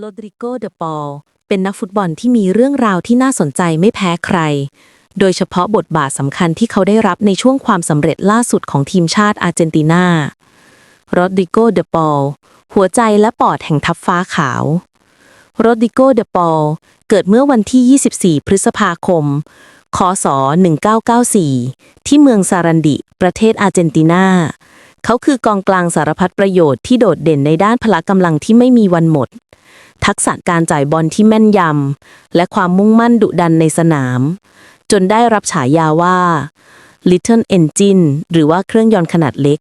โรดริโกเดปอลเป็นนักฟุตบอลที่มีเรื่องราวที่น่าสนใจไม่แพ้ใคร โดยเฉพาะบทบาทสำคัญที่เขาได้รับในช่วงความสำเร็จล่าสุดของทีมชาติอาร์เจนตินาโรดริโกเดปอลหัวใจและปอดแห่งทัพฟ้าขาวโรดริโกเดปอลเกิดเมื่อวันที่ 24 พฤษภาคม คศ 1994 ที่เมืองซารันดิ ประเทศอาร์เจนตินาเขาคือกองกลางสารพัดประโยชน์ที่โดดเด่นในด้านพละกำลังที่ไม่มีวันหมด ทักษะการจ่ายบอลที่แม่นยำ และความมุ่งมั่นดุดันในสนาม จนได้รับฉายาว่า Little Engine หรือว่าเครื่องยนต์ขนาดเล็ก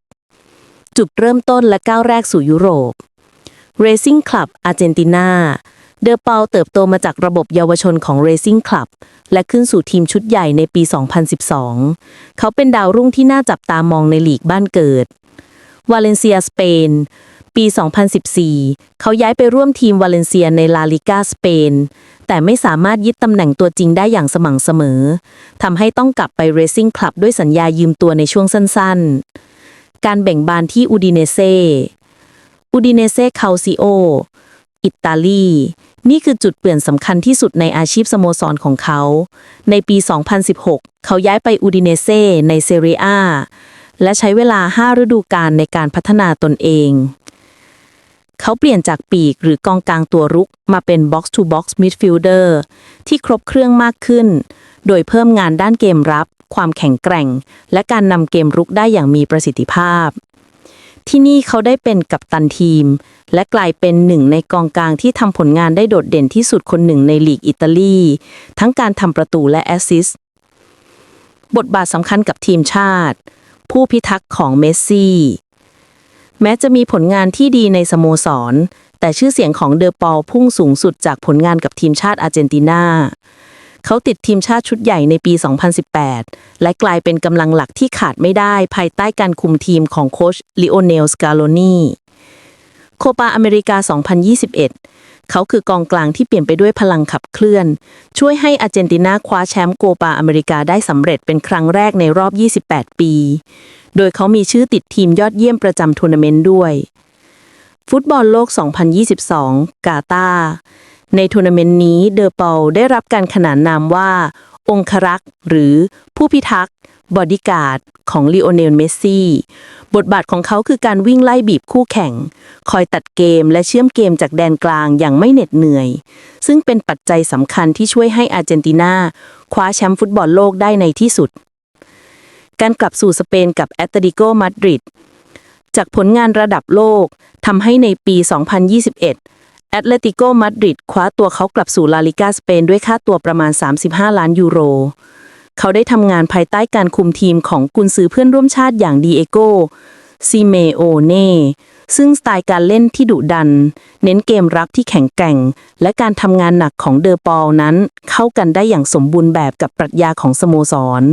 จุดเริ่มต้นและก้าวแรกสู่ยุโรป Racing Club อาร์เจนตินาเดอเปาเติบโตมาจากระบบเยาวชนของ Racing Club และขึ้นสู่ทีมชุดใหญ่ในปี 2012 เขาเป็นดาวรุ่งที่น่าจับตามองในลีกบ้านเกิด วาเลนเซียสเปน ปี 2014 เขาย้ายไปร่วมทีมวาเลนเซียในลาลิกาสเปน แต่ไม่สามารถยึดตำแหน่งตัวจริงได้อย่างสม่ำเสมอ ทำให้ต้องกลับไปเรซิ่งคลับด้วยสัญญายืมตัวในช่วงสั้นๆ การแบ่งบานที่อูดิเนเซอูดิเนเซคาซิโอ อิตาลี นี่คือจุดเปลี่ยนสำคัญที่สุดในอาชีพสโมสรของเขา ในปี 2016 เขาย้ายไปอูดิเนเซในเซเรียและใช้เวลา 5 ฤดูกาลในการพัฒนาตนเอง เขาเปลี่ยนจากปีกหรือกองกลางตัวรุกมาเป็น box to box midfielder ที่ครบเครื่องมากขึ้น โดยเพิ่มงานด้านเกมรับ ความแข็งแกร่ง และการนำเกมรุกได้อย่างมีประสิทธิภาพ ที่นี่เขาได้เป็นกัปตันทีม และกลายเป็นหนึ่งในกองกลางที่ทำผลงานได้โดดเด่นที่สุดคนหนึ่งในลีกอิตาลี ทั้งการทำประตูและแอสซิสต์บทบาทสำคัญกับทีมชาติ ผู้พิทักษ์ของเมสซี่ แม้จะมีผลงานที่ดีในสโมสร แต่ชื่อเสียงของเดอปอลพุ่งสูงสุดจากผลงานกับทีมชาติอาร์เจนตินาเขาติดทีมชาติชุดใหญ่ในปี 2018 และกลายเป็นกำลังหลักที่ขาดไม่ได้ภายใต้การคุมทีมของโค้ชลิโอเนลสกาโลนีโคปาอเมริกา 2021 เขาคือกองกลางที่เปลี่ยนไปด้วยพลังขับเคลื่อน ช่วยให้อาร์เจนตินาคว้าแชมป์โกปาอเมริกาได้สำเร็จเป็นครั้งแรกในรอบ 28 ปี โดยเขามีชื่อติดทีมยอดเยี่ยมประจำทัวร์นาเมนต์ด้วย ฟุตบอลโลก 2022 กาตาในทัวร์นาเมนต์นี้เดอปอลได้รับการขนานนามว่า องครักษ์ หรือผู้พิทักษ์บอดี้การ์ดของลีโอเนลเมสซี่ บทบาทของเขาคือการวิ่งไล่บีบคู่แข่ง คอยตัดเกมและเชื่อมเกมจากแดนกลางอย่างไม่เหน็ดเหนื่อย ซึ่งเป็นปัจจัยสำคัญที่ช่วยให้อาร์เจนตินาคว้าแชมป์ฟุตบอลโลกได้ในที่สุด การกลับสู่สเปนกับแอตเลติโกมาดริดจากผลงานระดับโลกทำให้ในปี 2021 แอตเลติโกมาดริดคว้าตัวเขากลับสู่ลาลิกาสเปนด้วยค่าตัวประมาณ 35 ล้านยูโร เขาได้ทำงานภายใต้การคุมทีมของกุนซือเพื่อนร่วมชาติอย่างดีเอโกซิเมโอเน่ซึ่งสไตล์การเล่นที่ดุดัน เน้นเกมรับที่แข็งแกร่ง และการทำงานหนักของเดอปอลนั้น เข้ากันได้อย่างสมบูรณ์แบบกับปรัชญาของสโมสร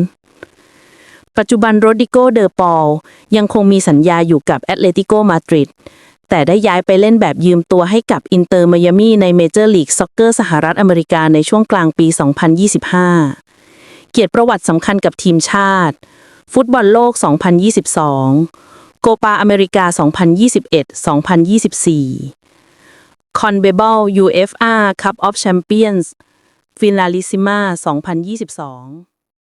ปัจจุบันโรดิโกเดอปอลยังคงมีสัญญาอยู่กับแอตเลติโกมาดริด แต่ได้ย้ายไปเล่นแบบยืมตัวให้กับอินเตอร์มายามีในเมเจอร์ลีกซ็อกเกอร์สหรัฐอเมริกาในช่วงกลางปี 2025 เกียรติประวัติสำคัญกับทีมชาติ ฟุตบอลโลก 2022 โกปาอเมริกา 2021-2024 คอนเบเบิล UFR Cup of Champions ฟินาลิซิมา2022